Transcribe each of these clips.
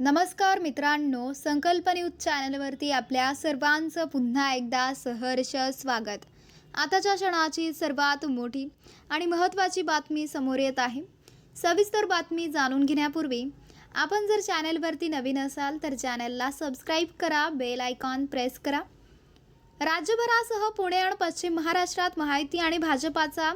नमस्कार मित्रांनो संकल्प न्यूज चॅनलवरती आपल्या सर्वांचं पुन्हा एकदा सहर्ष स्वागत. आताच्या क्षणाची सर्वात मोठी आणि महत्त्वाची बातमी समोर येत आहे. सविस्तर बातमी जाणून घेण्यापूर्वी आपण जर चॅनलवरती नवीन असाल तर चॅनलला सबस्क्राईब करा बेल आयकॉन प्रेस करा. राज्यभरासह पुणे आणि पश्चिम महाराष्ट्रात माहिती आणि भाजपाचा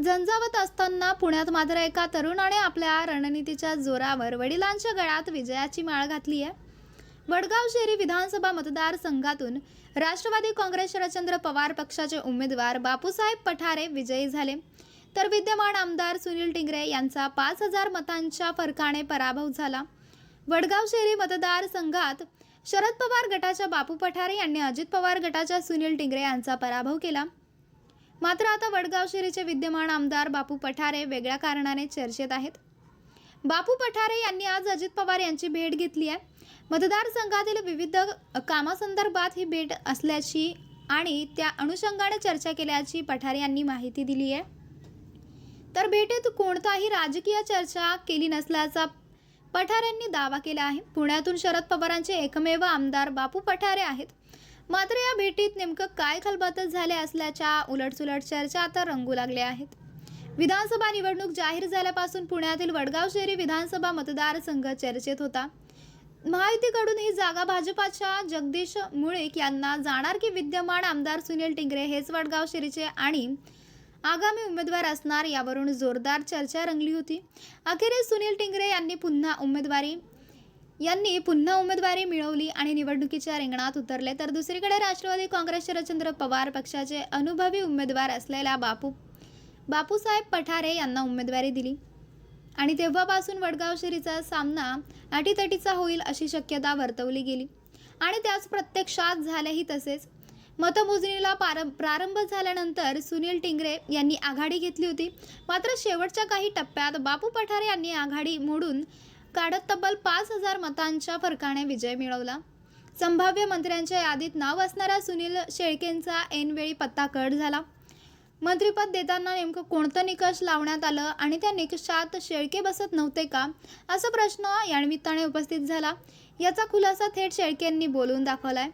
झंझावत असताना पुण्यात मात्र एका तरुणाने आपल्या रणनीतीच्या जोरावर वडिलांच्या गळ्यात विजयाची माळ घातली आहे. वडगाव शहरी विधानसभा मतदारसंघातून राष्ट्रवादी काँग्रेस शरदचंद्र पवार पक्षाचे उमेदवार बापूसाहेब पठारे विजयी झाले. तर विद्यमान आमदार सुनील टिंगरे यांचा पाच हजार मतांच्या फरकाने पराभव झाला. वडगाव शहरी मतदारसंघात शरद पवार गटाच्या बापू पठारे यांनी अजित पवार गटाच्या सुनील टिंगरे यांचा पराभव केला. मात्र आता वडगाव शिरीचे विद्यमान आमदार बापू पठारे वेगळ्या कारणाने चर्चेत आहेत. बापू पठारे यांनी आज अजित पवार यांची भेट घेतली आहे. मतदारसंघातील विविध कामासंदर्भात ही भेट असल्याची आणि त्या अनुषंगाने चर्चा केल्याची पठारे यांनी माहिती दिली आहे. तर भेटीत कोणताही राजकीय चर्चा केली नसल्याचा पठार यांनी दावा केला आहे. पुण्यातून शरद पवारांचे एकमेव आमदार बापू पठारे आहेत. मात्र या भेटीत नेमकं काय खलबतच झाले असल्याच्या उलटसुलट चर्चा आता रंगू लागल्या आहेत. विधानसभा निवडणूक जाहीर झाल्यापासून पुण्यातील वडगाव शहरी विधानसभा मतदारसंघ चर्चेत होता. महायुतीकडून ही जागा भाजपाच्या जगदीश मुळीक यांना जाणार की विद्यमान आमदार सुनील टिंगरे हेच वडगाव शहरीचे आणि आगामी उमेदवार असणार यावरून जोरदार चर्चा रंगली होती. अखेरीस सुनील टिंगरे यांनी पुन्हा उमेदवारी यांनी पुन्हा उमेदवारी मिळवली आणि निवडणुकीच्या रिंगणात उतरले. तर दुसरीकडे राष्ट्रवादी काँग्रेस शरदचंद्र पवार पक्षाचे अनुभवी उमेदवार असलेल्या बापू बापूसाहेब पठारे यांना उमेदवारी दिली. आणि तेव्हापासून वडगाव शिरीचा सामना अटीतटीचा होईल अशी शक्यता वर्तवली गेली. आणि त्याच प्रत्यक्षात झालेही तसेच. मतमोजणीला पार प्रारंभ झाल्यानंतर सुनील टिंगरे यांनी आघाडी घेतली होती. मात्र शेवटच्या काही टप्प्यात बापू पठारे यांनी आघाडी मोडून काढत तब्बल पाच हजार मतांच्या फरकाने विजय मिळवला. संभाव्य मंत्र्यांच्या यादीत नाव असणाऱ्या सुनील शेळकेंचा ऐनवेळी पत्ता कट झाला. मंत्रिपद देताना नेमकं कोणतं निकष लावण्यात आलं आणि त्या निकषात शेळके बसत नव्हते का? असा प्रश्न या निमित्ताने उपस्थित झाला. याचा खुलासा थेट शेळकेंनी बोलून दाखवलाय.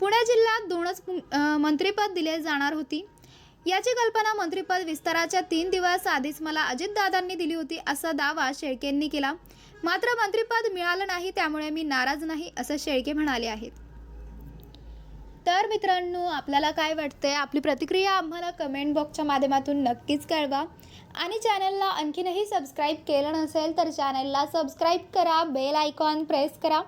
पुणे जिल्ह्यात दोनच मंत्रीपद मंत्रिपद दिले जाणार होती. याची कल्पना मंत्रिपद विस्ताराच्या तीन दिवस आधीच मला अजितदादांनी दिली होती असा दावा शेळकेंनी केला. मात्र मंत्रिपद मिळालं नाही त्यामुळे मी नाराज नाही असं शेळके म्हणाले आहेत. तर मित्रांनो आपल्याला काय वाटतंय? आपली प्रतिक्रिया आम्हाला कमेंट बॉक्सच्या माध्यमातून नक्कीच कळवा. आणि चॅनलला आणखीनही सबस्क्राईब केलं नसेल तर चॅनलला सबस्क्राईब करा बेल आयकॉन प्रेस करा.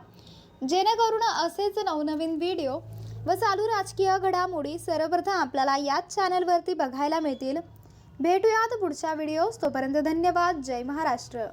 जेणेकरून असेच नवनवीन व्हिडिओ व चालू राजकीय घडामोडी सर्वप्रथम आपल्याला याच चॅनलवरती बघायला मिळतील. भेटूयात पुढच्या व्हिडिओज तोपर्यंत धन्यवाद. जय महाराष्ट्र.